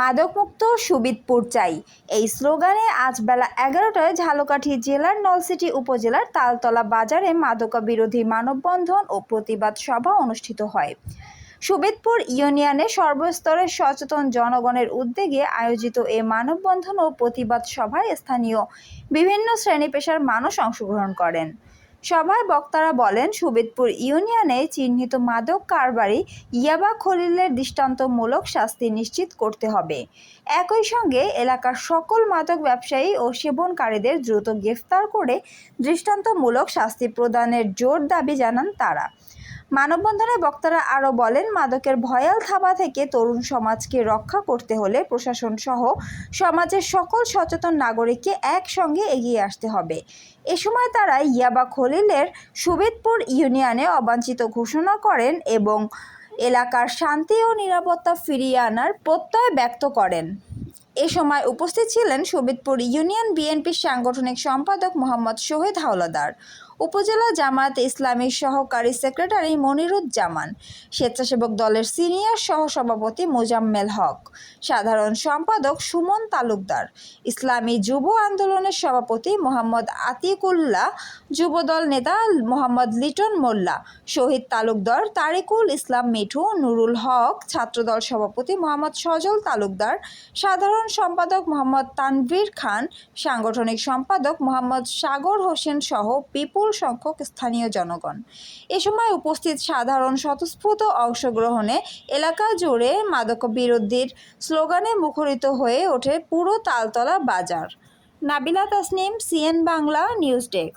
মাদকমুক্ত সুবিদপুর চাই। এই স্লোগানে আজ বেলা এগারোটায় ঝালকাঠি জেলার নলসিটি উপজেলার তালতলা বাজারে মাদকা বিরোধী মানববন্ধন ও প্রতিবাদ সভা অনুষ্ঠিত হয়। সুবিদপুর ইউনিয়নে সর্বস্তরের সচেতন জনগণের উদ্যোগে আয়োজিত এ মানববন্ধন ও প্রতিবাদ সভায় স্থানীয় বিভিন্ন শ্রেণি পেশার মানুষ অংশগ্রহণ করেন। সভায় বক্তারা বলেন, সুবিদপুর ইউনিয়নে চিহ্নিত মাদক কারবারি ইয়াবা খলিলের দৃষ্টান্তমূলক শাস্তি নিশ্চিত করতে হবে। একই সঙ্গে এলাকার সকল মাদক ব্যবসায়ী ও সেবনকারীদের দ্রুত গ্রেফতার করে দৃষ্টান্তমূলক শাস্তি প্রদানের জোর দাবি জানান তারা। মানববন্ধনে বক্তারা আরও বলেন, মাদকের ভয়াল থাবা থেকে তরুণ সমাজকে রক্ষা করতে হলে প্রশাসন সহ সমাজের সকল সচেতন নাগরিককে একসঙ্গে এগিয়ে আসতে হবে। এ সময় তারা ইয়াবা খলিলের সুবেদপুর ইউনিয়নে অবাঞ্ছিত ঘোষণা করেন এবং এলাকার শান্তি ও নিরাপত্তা ফিরিয়ে আনার প্রত্যয় ব্যক্ত করেন। এ সময় উপস্থিত ছিলেন সুবিদপুর ইউনিয়ন বিএনপির সাংগঠনিক সম্পাদক মোহাম্মদ শহীদ হাওলাদার। উপজেলা জামাত ইসলামীর সহকারী সেক্রেটারি মনিরুজ্জামান, স্বেচ্ছাসেবক দলের সিনিয়র সহসভাপতি মোজাম্মেল হক, সাধারণ সম্পাদক সুমন তালুকদার, ইসলামী যুব আন্দোলনের সভাপতি মোহাম্মদ আতিকুল্লাহ, যুবদল নেতা মোহাম্মদ লিটন মোল্লা, শহীদ তালুকদার তারিকুল ইসলাম মিঠু, নুরুল হক, ছাত্রদল সভাপতি মোহাম্মদ সজল তালুকদার, সাধারণ সম্পাদক মোহাম্মদ তানভীর খান, সাংগঠনিক সম্পাদক মোহাম্মদ সাগর হোসেন সহ বিপুল সংখ্যক স্থানীয় জনগণ। এ সময় উপস্থিত সাধারণ স্বতঃস্ফূর্ত অংশগ্রহণে এলাকা জুড়ে মাদক বিরোধীর স্লোগানে মুখরিত হয়ে ওঠে পুরো তালতলা বাজার। Nabila Tasnim, CN Bangla, news desk.